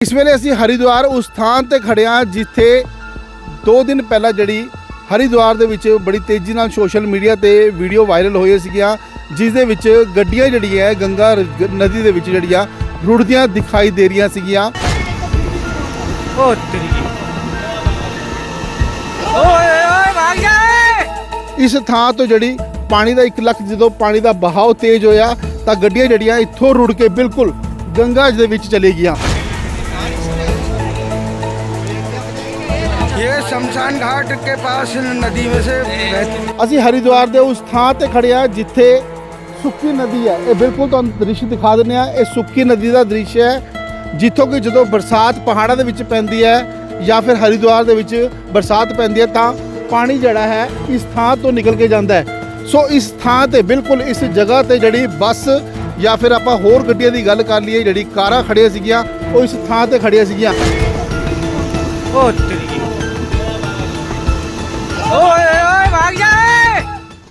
ਇਸ ਵੇਲੇ ਅਸੀਂ ਹਰਿਦੁਆਰ ਉਸ ਥਾਂ ਤੇ ਖੜਿਆ ਜਿੱਥੇ 2 ਦਿਨ ਪਹਿਲਾਂ ਜਿਹੜੀ ਹਰਿਦੁਆਰ ਦੇ ਵਿੱਚ ਬੜੀ ਤੇਜ਼ੀ ਨਾਲ ਸੋਸ਼ਲ ਮੀਡੀਆ ਤੇ ਵੀਡੀਓ ਵਾਇਰਲ ਹੋਈ ਸੀਗੀਆਂ ਜਿਸ ਦੇ ਵਿੱਚ ਗੱਡੀਆਂ ਜਿਹੜੀਆਂ ਗੰਗਾ ਨਦੀ ਦੇ ਵਿੱਚ ਜਿਹੜੀਆਂ ਰੁੜਦੀਆਂ ਦਿਖਾਈ ਦੇ ਰਹੀਆਂ ਸੀਗੀਆਂ। ਓ ਤੇਰੀ ਓਏ ਓਏ ਭਾਗ ਜਾ ਇਸ ਥਾਂ ਤੋਂ ਜਿਹੜੀ ਪਾਣੀ ਦਾ ਇੱਕ ਲੱਖ ਜਦੋਂ ਪਾਣੀ ਦਾ ਬਹਾਅ ਤੇਜ਼ ਹੋਇਆ ਤਾਂ ਗੱਡੀਆਂ ਜਿਹੜੀਆਂ ਇੱਥੋਂ ਰੁੜ ਕੇ ਬਿਲਕੁਲ ਗੰਗਾ ਦੇ ਵਿੱਚ ਚਲੇ ਗਈਆਂ ਸ਼ਮਸ਼ਾਨ ਘਾਟ ਕੇ ਪਾਸ ਨਦੀ ਵਿੱਚ ਅਸੀਂ ਹਰਿਦੁਆਰ ਦੇ ਉਸ ਥਾਂ ਤੇ ਖੜੇ ਆ ਜਿੱਥੇ ਸੁੱਕੀ ਨਦੀ ਹੈ। ਇਹ ਬਿਲਕੁਲ ਤੁਹਾਨੂੰ ਦ੍ਰਿਸ਼ ਦਿਖਾ ਦਿੰਦੇ ਆ ਇਹ ਸੁੱਕੀ ਨਦੀ ਦਾ ਦ੍ਰਿਸ਼ ਹੈ। ਜਿੱਥੋਂ ਕਿ ਜਦੋਂ ਬਰਸਾਤ ਪਹਾੜਾਂ ਦੇ ਵਿੱਚ ਪੈਂਦੀ ਹੈ ਜਾਂ ਫਿਰ ਹਰਿਦੁਆਰ ਦੇ ਵਿੱਚ ਬਰਸਾਤ ਪੈਂਦੀ ਹੈ ਤਾਂ ਪਾਣੀ ਜਿਹੜਾ ਹੈ ਇਸ ਥਾਂ ਤੋਂ ਨਿਕਲ ਕੇ ਜਾਂਦਾ ਹੈ। ਸੋ ਇਸ ਥਾਂ ਤੇ ਬਿਲਕੁਲ ਇਸ ਜਗ੍ਹਾ ਤੇ ਜਿਹੜੀ ਬੱਸ ਜਾਂ ਫਿਰ ਆਪਾਂ ਹੋਰ ਗੱਡੀਆਂ ਦੀ ਗੱਲ ਕਰ ਲਈਏ ਜਿਹੜੀ ਕਾਰਾਂ ਖੜੀਆਂ ਸੀਗੀਆਂ ਉਹ ਇਸ ਥਾਂ ਤੇ ਖੜੀਆਂ ਸੀਗੀਆਂ। ਉਹ ਤੇਰੀ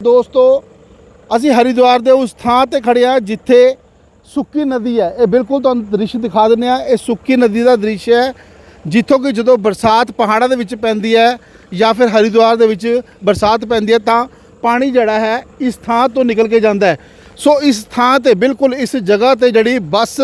ਦੋਸਤੋ, ਅਸੀਂ ਹਰਿਦੁਆਰ ਦੇ ਉਸ ਥਾਂ ਤੇ ਖੜੇ ਆ ਜਿੱਥੇ ਸੁੱਕੀ ਨਦੀ ਹੈ। ਇਹ ਬਿਲਕੁਲ ਤੁਹਾਨੂੰ ਦ੍ਰਿਸ਼ ਦਿਖਾ ਦਿੰਦੇ ਆ ਇਹ ਸੁੱਕੀ ਨਦੀ ਦਾ ਦ੍ਰਿਸ਼ ਹੈ, ਜਿੱਥੋਂ ਕਿ ਜਦੋਂ ਬਰਸਾਤ ਪਹਾੜਾਂ ਦੇ ਵਿੱਚ ਪੈਂਦੀ ਹੈ ਜਾਂ ਫਿਰ ਹਰਿਦੁਆਰ ਦੇ ਵਿੱਚ ਬਰਸਾਤ ਪੈਂਦੀ ਹੈ, ਤਾਂ ਪਾਣੀ ਜਿਹੜਾ ਹੈ ਇਸ ਥਾਂ ਤੋਂ ਨਿਕਲ ਕੇ ਜਾਂਦਾ ਹੈ। ਸੋ ਇਸ ਥਾਂ ਤੇ ਬਿਲਕੁਲ ਇਸ ਜਗ੍ਹਾ ਤੇ ਜਿਹੜੀ ਬੱਸ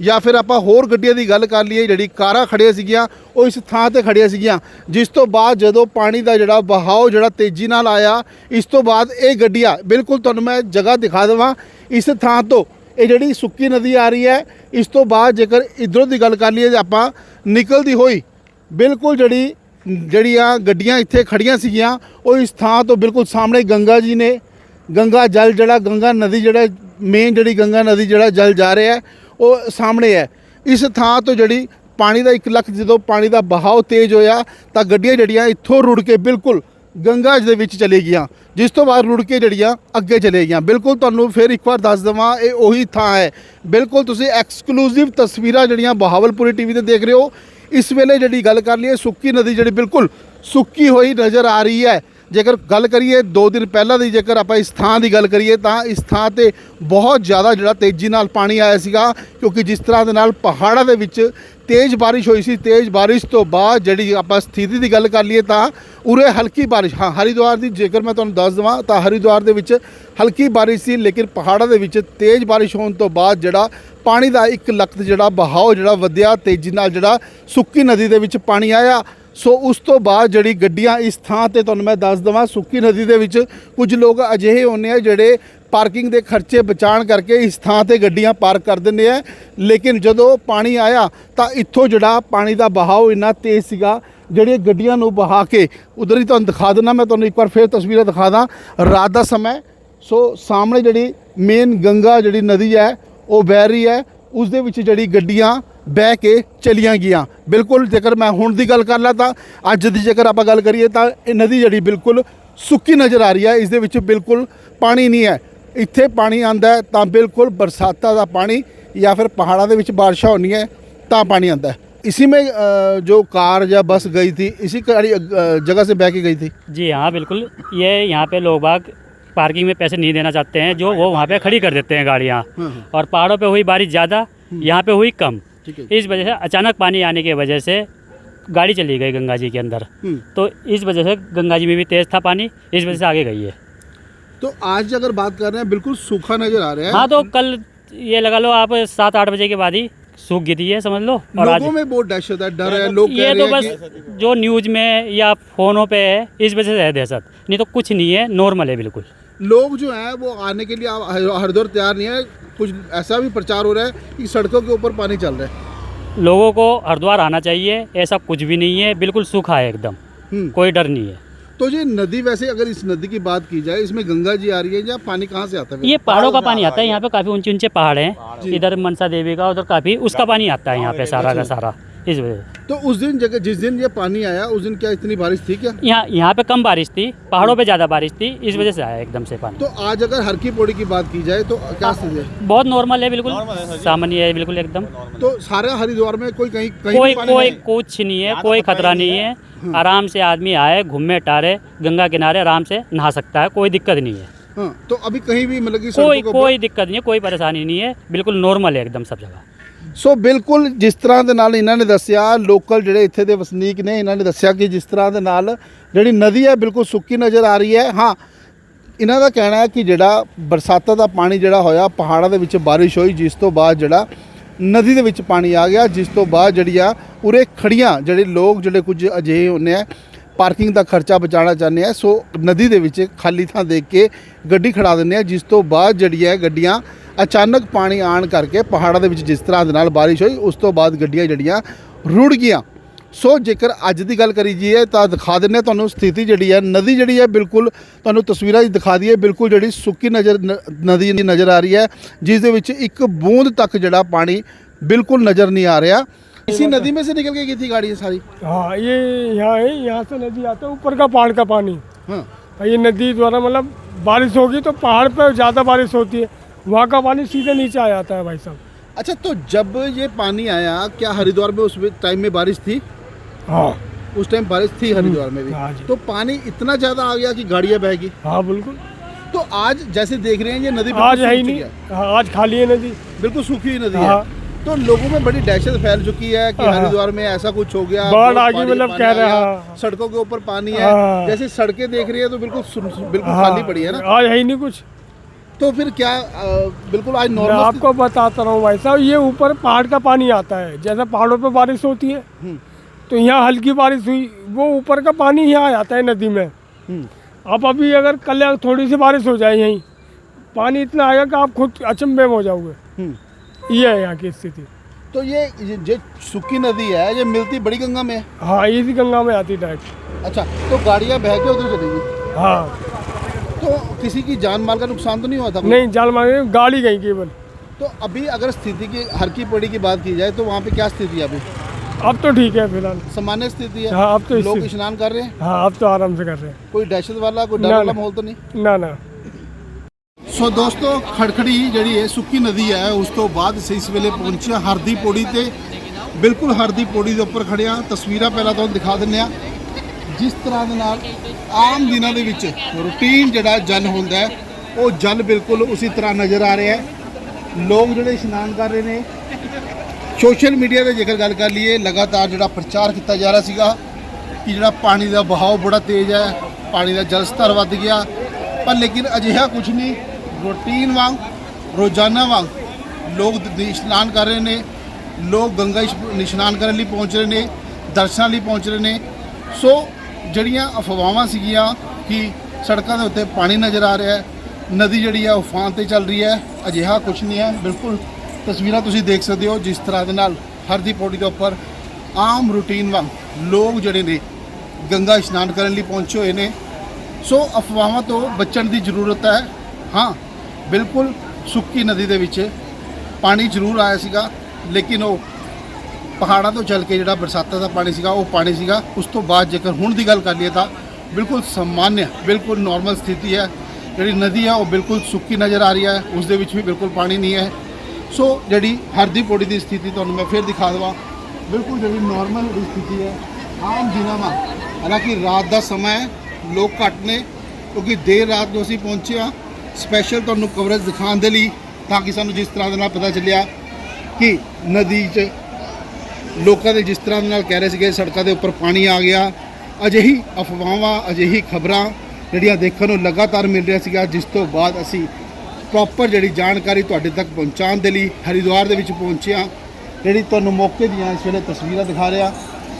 ਜਾਂ ਫਿਰ ਆਪਾਂ ਹੋਰ ਗੱਡੀਆਂ ਦੀ ਗੱਲ ਕਰ ਲਈਏ, ਜਿਹੜੀ ਕਾਰਾਂ ਖੜੀਆਂ ਸੀਗੀਆਂ, ਉਹ ਇਸ ਥਾਂ ਤੇ ਖੜੀਆਂ ਸੀਗੀਆਂ। ਜਿਸ ਤੋਂ ਬਾਅਦ ਜਦੋਂ ਪਾਣੀ ਦਾ ਜਿਹੜਾ ਬਹਾਓ ਜਿਹੜਾ ਤੇਜ਼ੀ ਨਾਲ ਆਇਆ, ਇਸ ਤੋਂ ਬਾਅਦ ਇਹ ਗੱਡੀਆਂ, ਬਿਲਕੁਲ ਤੁਹਾਨੂੰ ਮੈਂ ਜਗ੍ਹਾ ਦਿਖਾ ਦੇਵਾਂ, ਇਸ ਥਾਂ ਤੋਂ। ਇਹ ਜਿਹੜੀ ਸੁੱਕੀ ਨਦੀ ਆ ਰਹੀ ਹੈ, ਇਸ ਤੋਂ ਬਾਅਦ ਜੇਕਰ ਇਧਰੋਂ ਦੀ ਗੱਲ ਕਰ ਲਈਏ ਜੇ ਆਪਾਂ ਨਿਕਲਦੀ ਹੋਈ ਬਿਲਕੁਲ ਜਿਹੜੀ, ਜਿਹੜੀਆਂ ਗੱਡੀਆਂ ਇੱਥੇ ਖੜੀਆਂ ਸੀਗੀਆਂ, ਉਹ ਇਸ ਥਾਂ ਤੋਂ ਬਿਲਕੁਲ ਸਾਹਮਣੇ ਗੰਗਾ ਜੀ ਨੇ। ਗੰਗਾ ਜਲ ਜਿਹੜਾ, ਗੰਗਾ ਨਦੀ ਜਿਹੜਾ ਮੇਨ ਜਿਹੜੀ ਗੰਗਾ ਨਦੀ ਜਿਹੜਾ ਜਲ ਜਾ ਰਿਹਾ ਹੈ ਉਹ ਸਾਹਮਣੇ ਹੈ। ਇਸ ਥਾਂ ਤੋਂ ਜਿਹੜੀ ਪਾਣੀ ਦਾ ਇੱਕ ਲੱਖ ਜਦੋਂ ਪਾਣੀ ਦਾ ਬਹਾਓ ਤੇਜ਼ ਹੋਇਆ, ਤਾਂ ਗੱਡੀਆਂ ਜਿਹੜੀਆਂ ਇੱਥੋਂ ਰੁੜ ਕੇ ਬਿਲਕੁਲ ਗੰਗਾ ਦੇ ਵਿੱਚ ਚਲੇ ਗਈਆਂ। ਜਿਸ ਤੋਂ ਬਾਅਦ ਰੁੜ ਕੇ ਜਿਹੜੀਆਂ ਅੱਗੇ ਚਲੇ ਗਈਆਂ। ਬਿਲਕੁਲ ਤੁਹਾਨੂੰ ਫਿਰ ਇੱਕ ਵਾਰ ਦੱਸ ਦਵਾਂ, ਇਹ ਉਹੀ ਥਾਂ ਹੈ। ਬਿਲਕੁਲ ਤੁਸੀਂ ਐਕਸਕਲੂਸਿਵ ਤਸਵੀਰਾਂ ਜਿਹੜੀਆਂ ਬਹਾਵਲਪੁਰੀ ਟੀਵੀ ਤੇ ਦੇਖ ਰਹੇ ਹੋ। ਇਸ ਵੇਲੇ ਜਿਹੜੀ ਗੱਲ ਕਰ ਲਈਏ, ਸੁੱਕੀ ਨਦੀ ਜਿਹੜੀ ਬਿਲਕੁਲ ਸੁੱਕੀ ਹੋਈ ਨਜ਼ਰ ਆ ਰਹੀ ਹੈ। ਜੇਕਰ ਗੱਲ ਕਰੀਏ 2 ਦਿਨ ਪਹਿਲਾਂ ਦੀ, ਜੇਕਰ ਆਪਾਂ ਇਸ ਥਾਂ ਦੀ ਗੱਲ ਕਰੀਏ, ਤਾਂ ਇਸ ਥਾਂ ਤੇ ਬਹੁਤ ਜ਼ਿਆਦਾ ਜਿਹੜਾ ਤੇਜ਼ੀ ਨਾਲ ਪਾਣੀ ਆਇਆ ਸੀਗਾ, ਕਿਉਂਕਿ ਜਿਸ ਤਰ੍ਹਾਂ ਦੇ ਨਾਲ ਪਹਾੜਾਂ ਦੇ ਵਿੱਚ ਤੇਜ਼ ਬਾਰਿਸ਼ ਹੋਈ ਸੀ, ਤੇਜ਼ ਬਾਰਿਸ਼ ਤੋਂ ਬਾਅਦ ਜਿਹੜੀ ਆਪਾਂ ਸਥਿਤੀ ਦੀ ਗੱਲ ਕਰ ਲਈਏ ਤਾਂ ਉਰੇ ਹਲਕੀ ਬਾਰਿਸ਼, ਹਾਂ, ਹਰਿਦੁਆਰ ਦੀ ਜੇਕਰ ਮੈਂ ਤੁਹਾਨੂੰ ਦੱਸ ਦਵਾਂ, ਤਾਂ ਹਰਿਦੁਆਰ ਦੇ ਵਿੱਚ ਹਲਕੀ ਬਾਰਿਸ਼ ਸੀ, ਲੇਕਿਨ ਪਹਾੜਾਂ ਦੇ ਵਿੱਚ ਤੇਜ਼ ਬਾਰਿਸ਼ ਹੋਣ ਤੋਂ ਬਾਅਦ ਜਿਹੜਾ ਪਾਣੀ ਦਾ ਇੱਕ ਲੱਖ ਜਿਹੜਾ ਬਹਾਓ ਜਿਹੜਾ ਵਧਿਆ, ਤੇਜ਼ੀ ਨਾਲ ਜਿਹੜਾ ਸੁੱਕੀ ਨਦੀ ਦੇ ਵਿੱਚ ਪਾਣੀ ਆਇਆ। ਸੋ ਉਸ ਤੋਂ ਬਾਅਦ ਜਿਹੜੀ ਗੱਡੀਆਂ ਇਸ ਥਾਂ ਤੇ ਤੁਹਾਨੂੰ ਮੈਂ ਦੱਸ ਦਵਾਂ, ਸੁੱਕੀ ਨਦੀ ਦੇ ਵਿੱਚ ਕੁਝ ਲੋਕ ਅਜਿਹੇ ਹੁੰਦੇ ਆ ਜਿਹੜੇ ਪਾਰਕਿੰਗ ਦੇ ਖਰਚੇ ਬਚਾਉਣ ਕਰਕੇ ਇਸ ਥਾਂ ਤੇ ਗੱਡੀਆਂ ਪਾਰਕ ਕਰ ਦਿੰਦੇ ਆ। ਲੇਕਿਨ ਜਦੋਂ ਪਾਣੀ ਆਇਆ ਤਾਂ ਇੱਥੋਂ ਜਿਹੜਾ ਪਾਣੀ ਦਾ ਬਹਾਓ ਇੰਨਾ ਤੇਜ਼ ਸੀਗਾ, ਜਿਹੜੀਆਂ ਗੱਡੀਆਂ ਨੂੰ ਬਹਾ ਕੇ ਉਧਰ ਹੀ ਤੁਹਾਨੂੰ ਦਿਖਾ ਦਿੰਦਾ, ਮੈਂ ਤੁਹਾਨੂੰ ਇੱਕ ਵਾਰ ਫੇਰ ਤਸਵੀਰਾਂ ਦਿਖਾ ਦਾਂ। ਰਾਤ ਦਾ ਸਮਾਂ ਸੋ ਸਾਹਮਣੇ ਜਿਹੜੀ ਮੇਨ ਗੰਗਾ ਜਿਹੜੀ ਨਦੀ ਹੈ, ਉਹ ਵਹਿ ਰਹੀ ਹੈ। ਉਸ ਦੇ ਵਿੱਚ ਜਿਹੜੀ ਗੱਡੀਆਂ ਬਹਿ ਕੇ ਚਲੀਆਂ ਗਈਆਂ ਬਿਲਕੁਲ ਜੇਕਰ ਮੈਂ ਹੁਣ ਦੀ ਗੱਲ ਕਰ ਲਾਂ ਤਾਂ ਅੱਜ ਦੀ ਜੇਕਰ ਆਪਾਂ ਗੱਲ ਕਰੀਏ ਤਾਂ ਇਹ ਨਦੀ ਜਿਹੜੀ ਬਿਲਕੁਲ ਸੁੱਕੀ ਨਜ਼ਰ ਆ ਰਹੀ ਹੈ ਇਸ ਦੇ ਵਿੱਚ ਬਿਲਕੁਲ ਪਾਣੀ ਨਹੀਂ ਹੈ ਇੱਥੇ ਪਾਣੀ ਆਂਦਾ ਹੈ ਤਾਂ ਬਿਲਕੁਲ ਬਰਸਾਤਾਂ ਦਾ ਪਾਣੀ ਜਾਂ ਫਿਰ ਪਹਾੜਾਂ ਦੇ ਵਿੱਚ ਬਾਰਿਸ਼ਾਂ ਹੋਣੀਆਂ ਤਾਂ ਪਾਣੀ ਆਂਦਾ है इसी में अ, जो कार या बस गई थी इसी गाड़ी अ, जगह से बह के गई थी जी हाँ बिल्कुल ये यहाँ पे लोग बाग पार्किंग में पैसे नहीं देना चाहते हैं जो वो वहाँ पे खड़ी कर देते हैं गाड़ियाँ हाँ, और पहाड़ों पे हुई बारिश ज़्यादा यहाँ पे हुई कम ठीक है इस वजह से अचानक पानी आने की वजह से गाड़ी चली गई गंगा जी के अंदर। हम्म। तो इस वजह से गंगा जी में भी तेज़ था पानी इस वजह से आगे गई है। तो आज अगर बात कर रहे हैं बिल्कुल सूखा नज़र आ रहा है। हाँ तो कल ये लगा लो आप सात आठ बजे के बाद ही सूख गई थी है समझ लो। और आज लोगों में बहुत दहशत है डर है लोग ये तो बस जो न्यूज़ में या फ़ोनों पे है इस वजह से है दहशत। नहीं तो कुछ नहीं है नॉर्मल है बिल्कुल। लोग जो हैं वो आने के लिए हरदौर तैयार नहीं है। कुछ ऐसा भी प्रचार हो रहा है कि सड़कों के ऊपर पानी चल रहा है। लोगों को हरिद्वार आना चाहिए ऐसा कुछ भी नहीं है बिल्कुल सूखा है एकदम। हम्म। कोई डर नहीं है। तो ये नदी वैसे अगर इस नदी की बात की जाए इसमें गंगा जी आ रही है या पानी कहाँ से आता है? ये पहाड़ों का पानी आता है यहाँ पे काफ़ी ऊँचे ऊँचे पहाड़ हैं। इधर मनसा देवी का उधर काफ़ी उसका पानी आता है यहाँ पे सारा का सारा। इस वजह से। तो उस दिन जगह जिस दिन ये पानी आया उस दिन क्या इतनी बारिश थी क्या? यहाँ यहाँ पे कम बारिश थी पहाड़ों पे ज़्यादा बारिश थी इस वजह से आया एकदम से पानी। तो आज अगर हर की पौड़ी की बात की जाए तो क्या स्थिति है? बहुत नॉर्मल है बिल्कुल। सामान्य है बिल्कुल एकदम। तो सारे हरिद्वार में कोई कहीं कहीं कोई पानी कोई नहीं है? कुछ नहीं है कोई खतरा नहीं है। आराम से आदमी आए घूमे टारे गंगा किनारे आराम से नहा सकता है कोई दिक्कत नहीं है। हाँ तो अभी कहीं भी मतलब कि कोई सड़कों के ऊपर कोई दिक्कत नहीं है कोई परेशानी नहीं है बिल्कुल नॉर्मल है एकदम सब जगह। ਸੋ ਬਿਲਕੁਲ ਜਿਸ ਤਰ੍ਹਾਂ ਦੇ ਨਾਲ ਇਹਨਾਂ ਨੇ ਦੱਸਿਆ, ਲੋਕਲ ਜਿਹੜੇ ਇੱਥੇ ਦੇ ਵਸਨੀਕ ਨੇ, ਇਹਨਾਂ ਨੇ ਦੱਸਿਆ ਕਿ ਜਿਸ ਤਰ੍ਹਾਂ ਦੇ ਨਾਲ ਜਿਹੜੀ ਨਦੀ ਹੈ ਬਿਲਕੁਲ ਸੁੱਕੀ ਨਜ਼ਰ ਆ ਰਹੀ ਹੈ। ਹਾਂ, ਇਹਨਾਂ ਦਾ ਕਹਿਣਾ ਹੈ ਕਿ ਜਿਹੜਾ ਬਰਸਾਤਾਂ ਦਾ ਪਾਣੀ ਜਿਹੜਾ ਹੋਇਆ, ਪਹਾੜਾਂ ਦੇ ਵਿੱਚ ਬਾਰਿਸ਼ ਹੋਈ, ਜਿਸ ਤੋਂ ਬਾਅਦ ਜਿਹੜਾ ਨਦੀ ਦੇ ਵਿੱਚ ਪਾਣੀ ਆ ਗਿਆ, ਜਿਸ ਤੋਂ ਬਾਅਦ ਜਿਹੜੀ ਆ ਉਰੇ ਖੜੀਆਂ ਜਿਹੜੇ ਲੋਕ ਜਿਹੜੇ ਕੁਝ ਅਜਿਹੇ ਹੁੰਦੇ ਆ ਪਾਰਕਿੰਗ ਦਾ ਖਰਚਾ ਬਚਾਉਣਾ ਚਾਹੁੰਦੇ ਆ। ਸੋ ਨਦੀ ਦੇ ਵਿੱਚ ਖਾਲੀ ਥਾਂ ਦੇਖ ਕੇ ਗੱਡੀ ਖੜਾ ਦਿੰਦੇ ਆ, ਜਿਸ ਤੋਂ ਬਾਅਦ ਜਿਹੜੀ ਹੈ ਗੱਡੀਆਂ ਅਚਾਨਕ ਪਾਣੀ ਆਣ ਕਰਕੇ ਪਹਾੜਾਂ ਦੇ ਵਿੱਚ ਜਿਸ ਤਰ੍ਹਾਂ ਦੇ ਨਾਲ ਬਾਰਿਸ਼ ਹੋਈ, ਉਸ ਤੋਂ ਬਾਅਦ ਗੱਡੀਆਂ ਜਿਹੜੀਆਂ ਰੁੜ ਗਈਆਂ। ਸੋ ਜੇਕਰ ਅੱਜ ਦੀ ਗੱਲ ਕਰੀ ਜੀਏ ਤਾਂ ਦਿਖਾ ਦਿੰਨੇ ਤੁਹਾਨੂੰ ਸਥਿਤੀ ਜਿਹੜੀ ਹੈ। ਨਦੀ ਜਿਹੜੀ ਹੈ ਬਿਲਕੁਲ ਤੁਹਾਨੂੰ ਤਸਵੀਰਾਂ ਹੀ ਦਿਖਾ ਦਈਏ, ਬਿਲਕੁਲ ਜਿਹੜੀ ਸੁੱਕੀ ਨਜ਼ਰ ਨਦੀ ਨਜ਼ਰ ਆ ਰਹੀ ਹੈ, ਜਿਸ ਦੇ ਵਿੱਚ ਇੱਕ ਬੂੰਦ ਤੱਕ ਜਿਹੜਾ ਪਾਣੀ ਬਿਲਕੁਲ ਨਜ਼ਰ ਨਹੀਂ ਆ ਰਿਹਾ। इसी नदी में से निकल के गई थी गाड़ी ये सारी? हाँ ये यहाँ है यहाँ से नदी आता है ऊपर का पहाड़ का पानी। हाँ। ये नदी द्वारा मतलब बारिश होगी तो पहाड़ पर ज़्यादा बारिश होती है। वहाँ का पानी सीधे नीचे आ जाता है भाई साहब। अच्छा तो जब ये पानी आया क्या हरिद्वार में उस टाइम में बारिश थी? हाँ। उस टाइम बारिश थी हरिद्वार में भी। हाँ तो पानी इतना ज़्यादा आ गया कि गाड़ियाँ बह गई। हाँ बिल्कुल। तो आज जैसे देख रहे हैं ये नदी आज है ही नहीं। हाँ, आज खाली है नदी। बिल्कुल सूखी हुई नदी हाँ। है। तो लोगों में बड़ी दहशत फैल चुकी है कि हाँ। हरिद्वार में ऐसा कुछ हो गया बाढ़ बहुत आ गई मतलब कह रहे हैं, हाँ। सड़कों के ऊपर पानी है हाँ। जैसे सड़कें देख रही है तो बिल्कुल बिल्कुल खाली पड़ी है ना आज है ही नहीं कुछ तो फिर क्या बिल्कुल आज नॉर्मल आपको बताता रहा हूँ भाई साहब ये ऊपर पहाड़ का पानी आता है जैसे पहाड़ों पर बारिश होती है हम्म। तो यहाँ हल्की बारिश हुई वो ऊपर का पानी यहाँ आ जाता है नदी में हम्म। अब अभी अगर कल थोड़ी सी बारिश हो जाए यहीं पानी इतना आएगा कि आप खुद अचंभे में हो जाओगे हम्म। ये है यहाँ की स्थिति। तो ये जो सूखी नदी है ये मिलती बड़ी गंगा में? है हाँ इसी गंगा में आती डायरेक्ट अच्छा तो गाड़ियाँ बह के उधर चलेगी? हाँ। तो किसी की जान माल का नुकसान तो नहीं हुआ था नहीं जान माल गाड़ी गई केवल। तो अभी अगर स्थिति की हर की पड़ी की बात की जाए तो वहाँ पे क्या स्थिति है अभी? अब तो ठीक है फ़िलहाल। सामान्य स्थिति है? हाँ, अब तो लोग स्नान कर रहे हैं? हाँ अब तो आराम से कर रहे हैं। कोई दहशत वाला कोई डर वाला माहौल तो नहीं? ना ना। ਸੋ ਦੋਸਤੋ, ਖੜਖੜੀ ਜਿਹੜੀ ਹੈ ਸੁੱਕੀ ਨਦੀ ਹੈ, ਉਸ ਤੋਂ ਬਾਅਦ ਅਸੀਂ ਇਸ ਵੇਲੇ ਪਹੁੰਚੇ ਹਾਂ ਹਰਦੀ ਪੌੜੀ ਤੇ। ਬਿਲਕੁਲ ਹਰਦੀ ਪੌੜੀ ਦੇ ਉੱਪਰ ਖੜੇ ਤਸਵੀਰਾਂ ਪਹਿਲਾਂ ਤੁਹਾਨੂੰ ਦਿਖਾ ਦਿੰਦੇ ਹਾਂ। ਜਿਸ ਤਰ੍ਹਾਂ ਦੇ ਨਾਲ ਆਮ ਦਿਨਾਂ ਦੇ ਵਿੱਚ ਰੂਟੀਨ ਜਿਹੜਾ ਜਲ ਹੁੰਦਾ ਹੈ, ਉਹ ਜਲ ਬਿਲਕੁਲ ਉਸੇ ਤਰ੍ਹਾਂ ਨਜ਼ਰ ਆ ਰਿਹਾ ਹੈ। ਲੋਕ ਜਿਹੜੇ ਇਸ਼ਨਾਨ ਕਰ ਰਹੇ ਨੇ, ਸੋਸ਼ਲ ਮੀਡੀਆ ਤੇ ਜੇਕਰ ਗੱਲ ਕਰ ਲਈਏ, ਲਗਾਤਾਰ ਜਿਹੜਾ ਪ੍ਰਚਾਰ ਕੀਤਾ ਜਾ ਰਿਹਾ ਸੀਗਾ ਕਿ ਜਿਹੜਾ ਪਾਣੀ ਦਾ ਬਹਾਅ ਬੜਾ ਤੇਜ਼ ਹੈ, ਪਾਣੀ ਦਾ ਜਲ ਸਤਰ ਵੱਧ ਗਿਆ। ਪਰ ਲੇਕਿਨ ਅਜਿਹਾ ਕੁਝ ਨਹੀਂ। ਰੂਟੀਨ ਵਾਂਗ, ਰੋਜ਼ਾਨਾ ਵਾਂਗ ਲੋਕ ਇਸ਼ਨਾਨ ਕਰ ਰਹੇ ਨੇ, ਲੋਕ ਗੰਗਾ ਇਸ਼- ਇਸ਼ਨਾਨ ਕਰਨ ਲਈ ਪਹੁੰਚ ਰਹੇ ਨੇ, ਦਰਸ਼ਨਾਂ ਲਈ ਪਹੁੰਚ ਰਹੇ ਨੇ। ਸੋ ਜਿਹੜੀਆਂ ਅਫਵਾਹਾਂ ਸੀਗੀਆਂ ਕਿ ਸੜਕਾਂ ਦੇ ਉੱਤੇ ਪਾਣੀ ਨਜ਼ਰ ਆ ਰਿਹਾ ਹੈ, ਨਦੀ ਜਿਹੜੀ ਹੈ ਉਫਾਨ ਤੇ ਚੱਲ ਰਹੀ ਹੈ, ਅਜਿਹਾ ਕੁਝ ਨਹੀਂ ਹੈ। ਬਿਲਕੁਲ ਤਸਵੀਰਾਂ ਤੁਸੀਂ ਦੇਖ ਸਕਦੇ ਹੋ, ਜਿਸ ਤਰ੍ਹਾਂ ਦੇ ਨਾਲ ਹਰ ਦੀ ਪੌੜੀ ਦੇ ਉੱਪਰ ਆਮ ਰੂਟੀਨ ਵਾਂਗ ਲੋਕ ਜਿਹੜੇ ਨੇ ਗੰਗਾ ਇਸ਼ਨਾਨ ਕਰਨ ਲਈ ਪਹੁੰਚੇ ਹੋਏ ਨੇ। ਸੋ ਅਫਵਾਹਾਂ ਤੋਂ ਬਚਣ ਦੀ ਜ਼ਰੂਰਤ ਹੈ। ਹਾਂ ਬਿਲਕੁਲ ਸੁੱਕੀ ਨਦੀ ਦੇ ਵਿੱਚ ਪਾਣੀ ਜ਼ਰੂਰ ਆਇਆ ਸੀਗਾ, ਲੇਕਿਨ ਉਹ ਪਹਾੜਾਂ ਤੋਂ ਚੱਲ ਕੇ ਜਿਹੜਾ ਬਰਸਾਤਾਂ ਦਾ ਪਾਣੀ ਸੀਗਾ, ਉਹ ਪਾਣੀ ਸੀਗਾ। ਉਸ ਤੋਂ ਬਾਅਦ ਜੇਕਰ ਹੁਣ ਦੀ ਗੱਲ ਕਰ ਲਈਏ ਤਾਂ ਬਿਲਕੁਲ ਸਾਮਾਨਯ ਬਿਲਕੁਲ ਨਾਰਮਲ ਸਥਿਤੀ ਹੈ। ਜਿਹੜੀ ਨਦੀ ਹੈ, ਉਹ ਬਿਲਕੁਲ ਸੁੱਕੀ ਨਜ਼ਰ ਆ ਰਹੀ ਹੈ। ਉਸ ਦੇ ਵਿੱਚ ਵੀ ਬਿਲਕੁਲ ਪਾਣੀ ਨਹੀਂ ਹੈ। ਸੋ ਜਿਹੜੀ ਹਰਦੀ ਪੌੜੀ ਦੀ ਸਥਿਤੀ ਤੁਹਾਨੂੰ ਮੈਂ ਫਿਰ ਦਿਖਾ ਦਵਾਂ। ਬਿਲਕੁਲ ਜਿਹੜੀ ਨਾਰਮਲ ਸਥਿਤੀ ਹੈ, ਆਮ ਦਿਨਾਂ ਵਾਂਗ, ਹਾਲਾਂਕਿ ਰਾਤ ਦਾ ਸਮਾਂ ਹੈ, ਲੋਕ ਘੱਟ ਨੇ, ਕਿਉਂਕਿ ਦੇਰ ਰਾਤ ਨੂੰ ਅਸੀਂ ਪਹੁੰਚੇ ਹਾਂ। ਸਪੈਸ਼ਲ ਤੁਹਾਨੂੰ ਕਵਰੇਜ ਦਿਖਾਉਣ ਦੇ ਲਈ ਤਾਂ ਕਿ ਸਾਨੂੰ ਜਿਸ ਤਰ੍ਹਾਂ ਦੇ ਨਾਲ ਪਤਾ ਚੱਲਿਆ ਕਿ ਨਦੀ 'ਚ ਲੋਕਾਂ ਦੇ ਜਿਸ ਤਰ੍ਹਾਂ ਦੇ ਨਾਲ ਕਹਿ ਰਹੇ ਸੀਗੇ ਸੜਕਾਂ ਦੇ ਉੱਪਰ ਪਾਣੀ ਆ ਗਿਆ, ਅਜਿਹੀ ਅਫਵਾਹਾਂ, ਅਜਿਹੀ ਖਬਰਾਂ ਜਿਹੜੀਆਂ ਦੇਖਣ ਨੂੰ ਲਗਾਤਾਰ ਮਿਲ ਰਿਹਾ ਸੀਗਾ ਜਿਸ ਤੋਂ ਬਾਅਦ ਅਸੀਂ ਪ੍ਰੋਪਰ ਜਿਹੜੀ ਜਾਣਕਾਰੀ ਤੁਹਾਡੇ ਤੱਕ ਪਹੁੰਚਾਉਣ ਦੇ ਲਈ ਹਰਿਦੁਆਰ ਦੇ ਵਿੱਚ ਪਹੁੰਚੇ ਜਿਹੜੀ ਤੁਹਾਨੂੰ ਮੌਕੇ ਦੀਆਂ ਇਸ ਵੇਲੇ ਤਸਵੀਰਾਂ ਦਿਖਾ ਰਿਹਾ,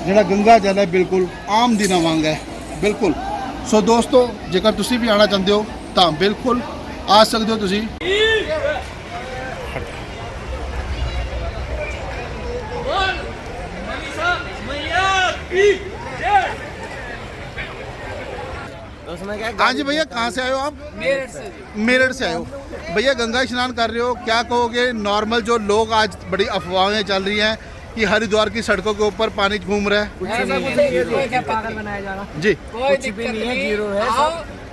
ਜਿਹੜਾ ਗੰਗਾ ਜਲ ਹੈ ਬਿਲਕੁਲ ਆਮ ਦਿਨਾਂ ਵਾਂਗ ਹੈ, ਬਿਲਕੁਲ। ਸੋ ਦੋਸਤੋ, ਜੇਕਰ ਤੁਸੀਂ ਵੀ ਆਉਣਾ ਚਾਹੁੰਦੇ ਹੋ ਤਾਂ ਬਿਲਕੁਲ ਆ ਸਕਦੇ ਹੋ ਤੁਸੀਂ हाँ जी भैया कहाँ से आए हो आप मेरठ से मेरठ से आए हो भैया गंगा स्नान कर रहे हो क्या कहोगे नॉर्मल जो लोग आज बड़ी अफवाहें चल रही हैं कि हरिद्वार की सड़कों के ऊपर पानी घूम रहा है ऐसा कुछ नहीं है कोई क्या पागल बनाया जा रहा जी कोई दिक्कत नहीं है जीरो है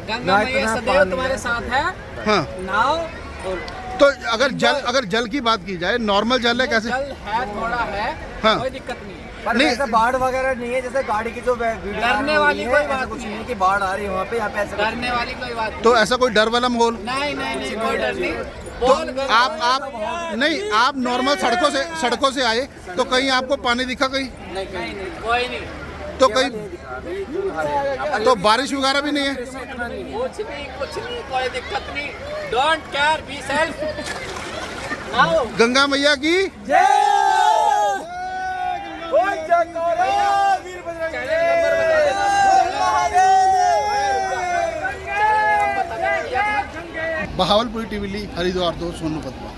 गंगा मैया सदैव तुम्हारे साथ है हाँ। नाव और तो अगर जल अगर जल की बात की जाए नॉर्मल जल है कैसे? जल है थोड़ा है हाँ। कोई दिक्कत नहीं है। पर नहीं। वैसे बाढ़ वगैरह नहीं है जैसे गाड़ी की जो डरने वाली कोई बात कुछ नहीं है। कि बाढ़ आ रही है वहाँ पे यहाँ पे ऐसे डरने वाली कोई बात तो ऐसा कोई डर वाला माहौल? नहीं नहीं नहीं कोई डर नहीं। तो आप आप नहीं आप नॉर्मल सड़कों से सड़कों से आए तो कहीं आपको पानी दिखा कहीं? नहीं नहीं कोई नहीं। तो कहीं तो बारिश वगैरह भी नहीं है? कुछ नहीं कुछ नहीं कोई दिक्कत नहीं। Don't care be self Ganga मैया की बहावलपुरी टीवी ली हरिद्वार दो सोनू पदमा